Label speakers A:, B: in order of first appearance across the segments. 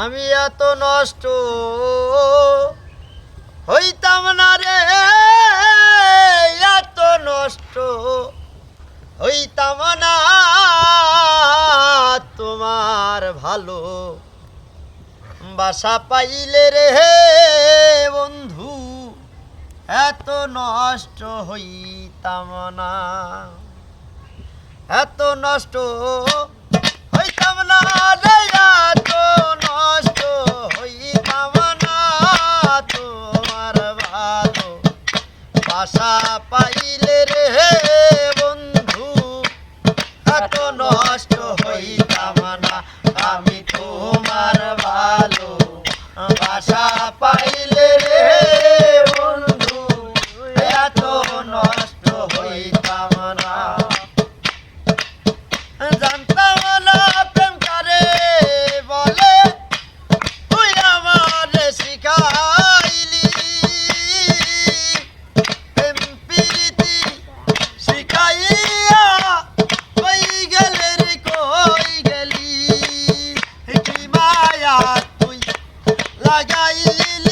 A: আমি এত নষ্ট হইতাম না রে, এত নষ্ট হইতাম না তোমার ভালো বাসা পাইলে রে বন্ধু, এত নষ্ট হইতাম না, এত নষ্ট হইতাম না আশা পাইলে রে বন্ধু এত নষ্ট হইতাম না। আমি তোমার সাজাইলি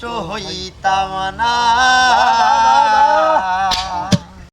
A: নষ্ট হইতাম না।